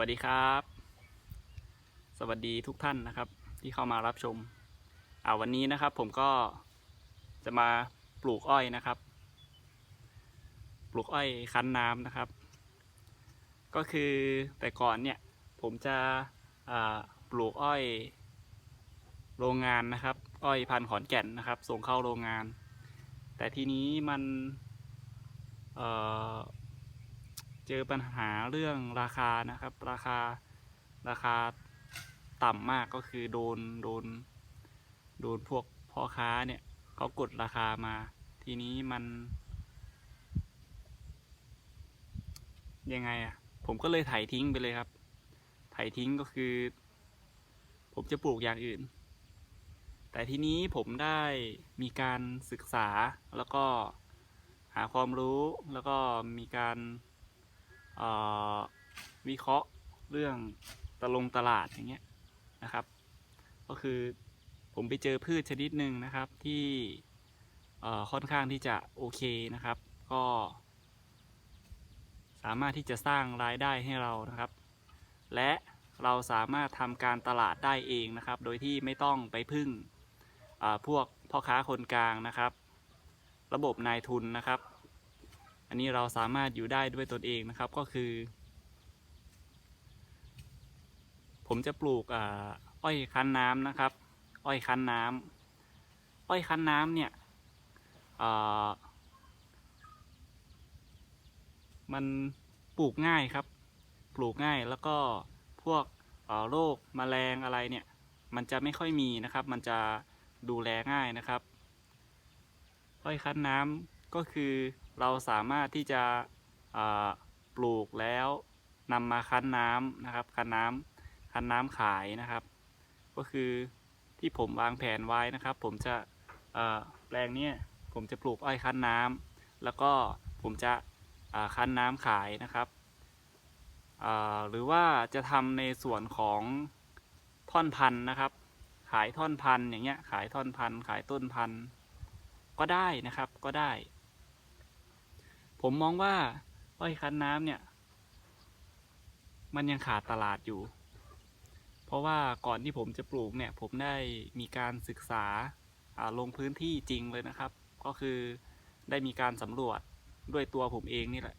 วัสดีครับ สวัสดีทุกท่านนะครับ ที่เข้ามารับชมอ่าวันนี้นะครับ ผมก็จะมาปลูกอ้อยนะครับ ปลูกอ้อยคั้นน้ำนะครับ ก็คือแต่ก่อนเนี่ยผมจะปลูกอ้อย โรงงานนะครับ อ้อยพันธุ์ขอนแก่นนะครับ ส่งเข้าโรงงาน แต่ทีนี้มัน เจอปัญหาเรื่องราคานะครับ ราคาราคาต่ำมากก็คือโดนโดน โดนพวกพ่อค้าเนี่ยเขากดราคามา ทีนี้มัน ยังไงอะ่ะ ผมก็เลยไถทิ้งไปเลยครับไถทิ้งก็คือ ผมจะปลูกอย่างอื่น แต่ทีนี้ผมได้มีการศึกษาแล้วก็หาความรู้แล้วก็มีการ วิเคราะห์เรื่องตะลงตลาดอย่างเงี้ยนะครับ ก็คือผมไปเจอพืชชนิดหนึ่งนะครับที่ค่อนข้างที่จะโอเคนะครับ ก็ สามารถที่จะสร้างรายได้ให้เรานะครับ และเราสามารถทำการตลาดได้เองนะครับ โดยที่ไม่ต้องไปพึ่งพวกพ่อค้าคนกลางนะครับ ระบบนายทุนนะครับ อันนี้เราสามารถอยู่ได้ด้วยตนเองนะครับก็คือ ผมจะปลูกอ้อยคั้นน้ำนะครับ อ้อยคั้นน้ำอ้อยคั้นน้ำเนี่ยมันปลูกง่ายครับ ปลูกง่ายแล้วก็พวกโรคแมลงอะไรเนี่ย มันจะไม่ค่อยมีนะครับ มันจะดูแลง่ายนะครับ อ้อยคั้นน้ำก็คือ เราสามารถที่จะปลูกแล้วนำมาคั้นน้ำนะครับ คั้นน้ำคั้นน้ำขายนะครับ ก็คือที่ผมวางแผนไว้นะครับ ผมจะแปลงนี้ผมจะปลูกอ้อยคั้นน้ำแล้วก็ผมจะคั้นน้ำขายนะครับหรือว่าจะทำในส่วนของท่อนพันธุ์นะครับ ขายท่อนพันธุ์อย่างเงี้ยขายท่อนพันธุ์ขายต้นพันธุ์ก็ได้นะครับก็ได้ ผมมองว่าอ้อยคั้นน้ำเนี่ย มันยังขาดตลาดอยู่ เพราะว่าก่อนที่ผมจะปลูกเนี่ย ผมได้มีการศึกษาลงพื้นที่จริงเลยนะครับ ก็คือได้มีการสำรวจด้วยตัวผมเองนี่แหละ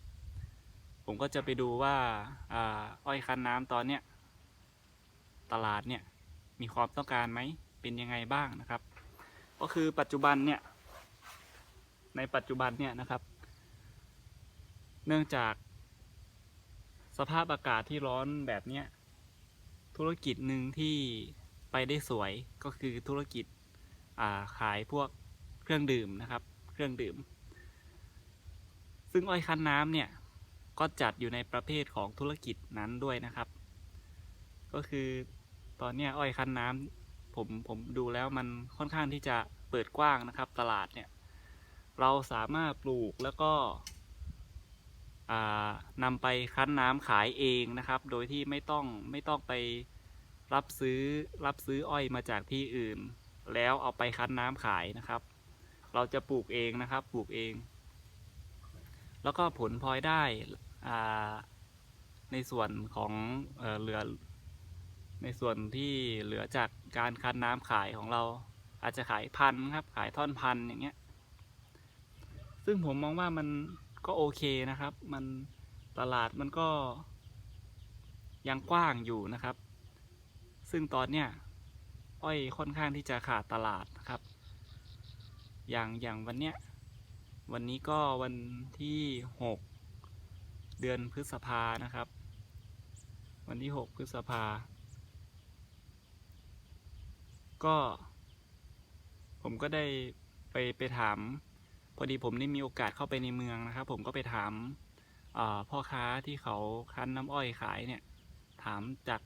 ผมก็จะไปดูว่าอ่าอ้อยคั้นน้ำตอนเนี้ยตลาดเนี่ยมีความต้องการไหม เป็นยังไงบ้างนะครับ ก็คือปัจจุบันเนี่ย ในปัจจุบันเนี่ยนะครับ เนื่องจาก สภาพอากาศที่ร้อนแบบเนี้ย ธุรกิจหนึ่งที่ไปได้สวยก็คือธุรกิจอ่าขายพวกเครื่องดื่มนะครับ เครื่องดื่ม ซึ่งอ้อยคั้นน้ำเนี่ยก็จัดอยู่ในประเภทของธุรกิจนั้นด้วยนะครับ ก็คือตอนนี้อ้อยคั้นน้ำผมผมดูแล้วมันค่อนข้างที่จะเปิดกว้างนะครับ ตลาดเนี่ย เราสามารถปลูกแล้วก็ นำไปคั้นน้ำขายเองนะครับ โดยที่ไม่ต้องไม่ต้องไปรับซื้อรับซื้ออ้อยมาจากที่อื่น แล้วเอาไปคั้นน้ำขายนะครับ เราจะปลูกเองนะครับปลูกเอง แล้วก็ผลพลอยได้ในส่วนของเอเหลือในส่วนที่เหลือจากการคั้นน้ำขายของเราอาจจะขายพันครับขายท่อนพันอย่างเงี้ย ซึ่งผมมองว่ามัน ก็โอเคนะครับ มันตลาดมันก็ยังกว้างอยู่นะครับ ซึ่งตอนเนี้ยอ้อยค่อนข้างที่จะขาดตลาดนะครับ อย่างอย่างวันเนี้ยวันนี้ก็วันที่หกเดือนพฤษภานะครับ วันที่หกพฤษภา ก็ ผมก็ได้ไปไปถาม พอดีผมได้มีโอกาสเข้าไปในเมืองนะครับ ผมก็ไปถามาพ่อค้าที่เขาคั้นน้ำอ้อยขายเนี่ย ถามจาก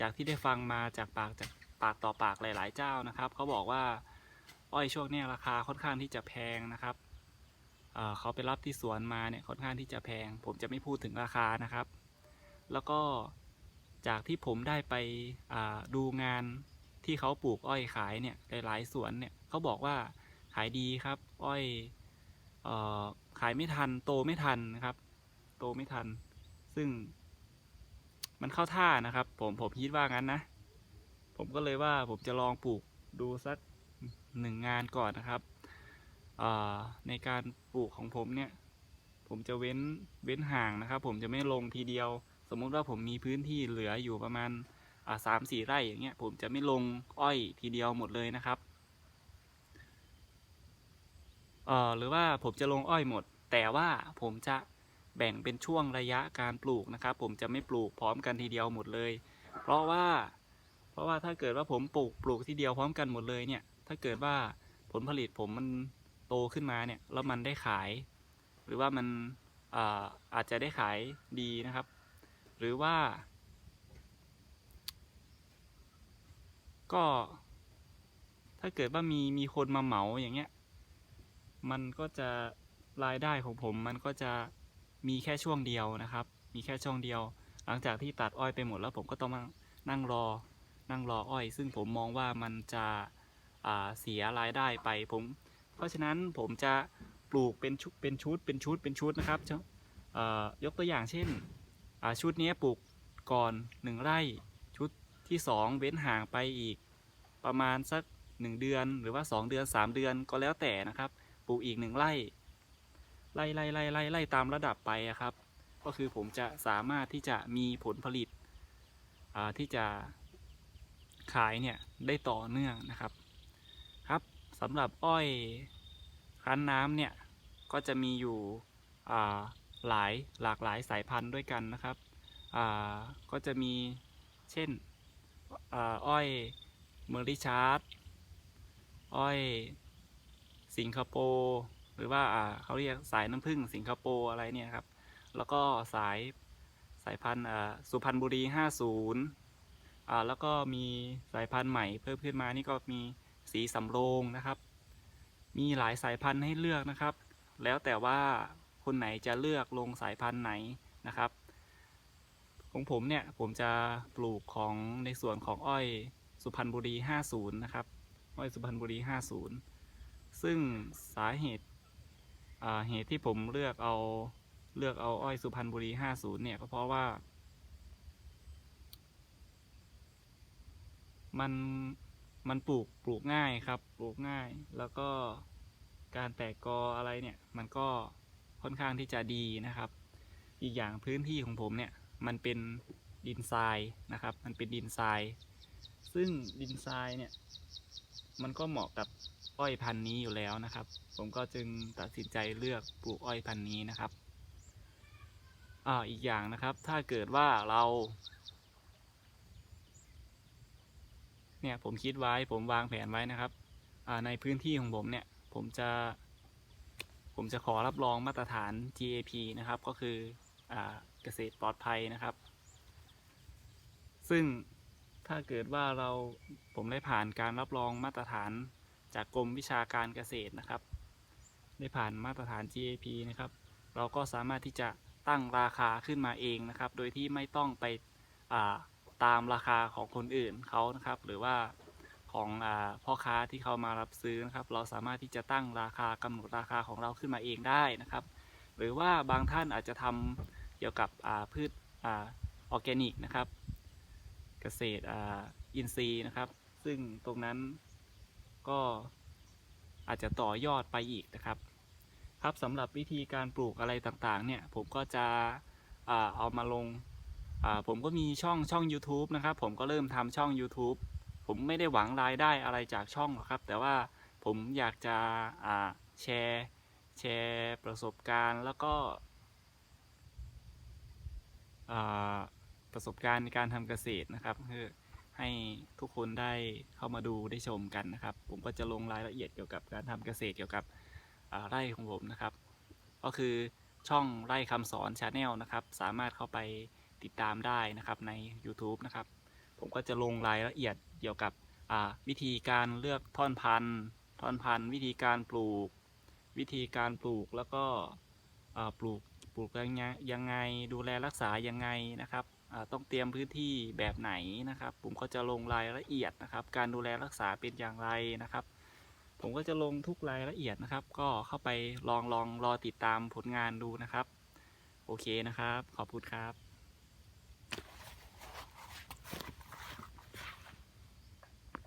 จากที่ได้ฟังมาจากปากจากปากต่อปากหลาย ๆ เจ้านะครับเขาบอกว่าอ้อยช่วงนี้ราคาค่อนข้างที่จะแพงนะครับเขาไปรับที่สวนมาเนี่ยค่อนข้างที่จะแพง ผมจะไม่พูดถึงราคานะครับ แล้วก็จากที่ผมได้ไปดูงานที่เขาปลูกอ้อยขายเนี่ยหลายๆสวนเนี่ยเขาบอกว่าขายดีครับ อ้อย ขายไม่ทัน โตไม่ทันนะครับ โตไม่ทัน ซึ่ง มันเข้าท่านะครับ ผมผมคิดว่างั้นนะ ผมก็เลยว่าผมจะลองปลูกดูสักหนึ่งงานก่อนนะครับในการปลูกของผมเนี่ย ผมจะเว้นเว้นห่างนะครับ ผมจะไม่ลงทีเดียว สมมุติว่าผมมีพื้นที่เหลืออยู่ประมาณสามสี่ไร่อย่างเงี้ยผมจะไม่ลงอ้อยทีเดียวหมดเลยนะครับ เอ่อหรือว่าผมจะลงอ้อยหมด แต่ว่าผมจะแบ่งเป็นช่วงระยะการปลูกนะครับ ผมจะไม่ปลูกพร้อมกันทีเดียวหมดเลย เพราะว่า เพราะว่าถ้าเกิดว่าผมปลูกปลูกทีเดียวพร้อมกันหมดเลยเนี่ย ถ้าเกิดว่าผลผลิตผมมันโตขึ้นมาเนี่ยแล้วมันได้ขาย หรือว่ามันอาอาจจะได้ขายดีนะครับ หรือว่า ก็ ถ้าเกิดว่ามีมีคนมาเหมาอย่างเงี้ย มันก็จะรายได้ของผมมันก็จะมีแค่ช่วงเดียวนะครับ มีแค่ช่วงเดียว หลังจากที่ตัดอ้อยไปหมดแล้วผมก็ต้องนั่งรอ นั่งรออ้อย ซึ่งผมมองว่ามันจะเสียรายได้ไปผม เพราะฉะนั้นผมจะปลูกเป็นชุดเป็นชุดเป็นชุดเป็นชุดนะครับยกตัวอย่างเช่นชุดนี้ปลูกก่อนหนึ่งไร่ชุดที่สองเว้นห่างไปอีกประมาณสักหนึ่งเดือนหรือว่าสองเดือนสามเดือนก็แล้วแต่นะครับ ปลูกอีกหนึ่งไร่ไล่ไล่ไล่ไล่ไล่ตามระดับไปครับ ก็คือผมจะสามารถที่จะมีผลผลิตที่จะขายเนี่ยได้ต่อเนื่องนะครับ ครับสำหรับอ้อยคั้นน้ำเนี่ยก็จะมีอยู่หลายหลากหลายสายพันธุ์ด้วยกันนะครับก็จะมีเช่นอาอ้อยเมอริชาร์ดอ้อย สิงคโปร์หรือว่าเขาเรียกสายน้ำผึ้งสิงคโปร์อะไรเนี่ยครับ แล้วก็สายสายพันธุ์สุพรรณบุรี 50อ่าแล้วก็มีสายพันธุ์ใหม่เพิ่มขึ้นมานี่ก็มีสีสำโรงนะครับ มีหลายสายพันธุ์ให้เลือกนะครับ แล้วแต่ว่าคนไหนจะเลือกลงสายพันธุ์ไหนนะครับ ของผมเนี่ยผมจะปลูกของในส่วนของอ้อยสุพรรณบุรี 50 นะครับ อ้อยสุพรรณบุรี 50 ซึ่งสาเหตุเหตุที่ผมเลือกเอาเลือกเอาอ้อยสุพรรณบุรี 50 เนี่ยก็เพราะว่า มันมันปลูกปลูกง่ายครับ ปลูกง่ายแล้วก็การแตกกออะไรเนี่ย มันก็ค่อนข้างที่จะดีนะครับ อีกอย่างพื้นที่ของผมเนี่ย มันเป็นดินทรายนะครับ มันเป็นดินทราย ซึ่งดินทรายเนี่ย มันก็เหมาะกับ อ้อยพันธุ์นี้อยู่แล้วนะครับ ผมก็จึงตัดสินใจเลือกปลูกอ้อยพันธุ์นี้นะครับอ่าอีกอย่างนะครับ ถ้าเกิดว่าเรา เนี่ยผมคิดไว้ผมวางแผนไว้นะครับอ่าในพื้นที่ของผมเนี่ย ผมจะ ผมจะขอรับรองมาตรฐาน GAP นะครับ ก็คืออ่าเกษตรปลอดภัยนะครับ ซึ่งถ้าเกิดว่าเราผมได้ผ่านการรับรองมาตรฐาน จากกรมวิชาการเกษตรนะครับ ได้ผ่านมาตรฐาน GAP นะครับ เราก็สามารถที่จะตั้งราคาขึ้นมาเองนะครับ โดยที่ไม่ต้องไปาตามราคาของคนอื่นเขานะครับ หรือว่าของอพ่อค้าที่เขามารับซื้อนะครับ เราสามารถที่จะตั้งราคากำหนดราคาของเราขึ้นมาเองได้นะครับ หรือว่าบางท่านอาจจะทำเกี่ยวกับพืชอออร์แกนิกนะครับ เกษตรอินทรีย์นะครับ ซึ่งตรงนั้น ก็อาจจะต่อยอดไปอีกนะครับ ครับสำหรับวิธีการปลูกอะไรต่างๆ เนี่ยผมก็จะเอามาลงผมก็มีช่องช่อง YouTube นะครับ ผมก็เริ่มทำช่อง YouTube ผมไม่ได้หวังรายได้อะไรจากช่องหรอกครับ แต่ว่าผมอยากจะแชร์แชร์ประสบการณ์แล้วก็ประสบการณ์ในการทำเกษตรนะครับคือ ให้ทุกคนได้เข้ามาดูได้ชมกันนะครับ ผมก็จะลงรายละเอียดเกี่ยวกับการทำเกษตรเกี่ยวกับไร่ของผมนะครับ ก็คือช่องไร่คำสอนชาแนลนะครับ สามารถเข้าไปติดตามได้นะครับใน YouTube นะครับ ผมก็จะลงรายละเอียดเกี่ยวกับวิธีการเลือกท่อนพันธุ์ท่อนพันธุ์วิธีการปลูก วิธีการปลูกแล้วก็ปลูกปลูกยังไงยังไงดูแลรักษายังไงนะครับ ต้องเตรียมพื้นที่แบบไหนนะครับ ผมก็จะลงรายละเอียดนะครับ การดูแลรักษาเป็นอย่างไรนะครับ ผมก็จะลงทุกรายละเอียดนะครับ ก็เข้าไปลองลองรอติดตามผลงานดูนะครับ โอเคนะครับ ขอบคุณครับ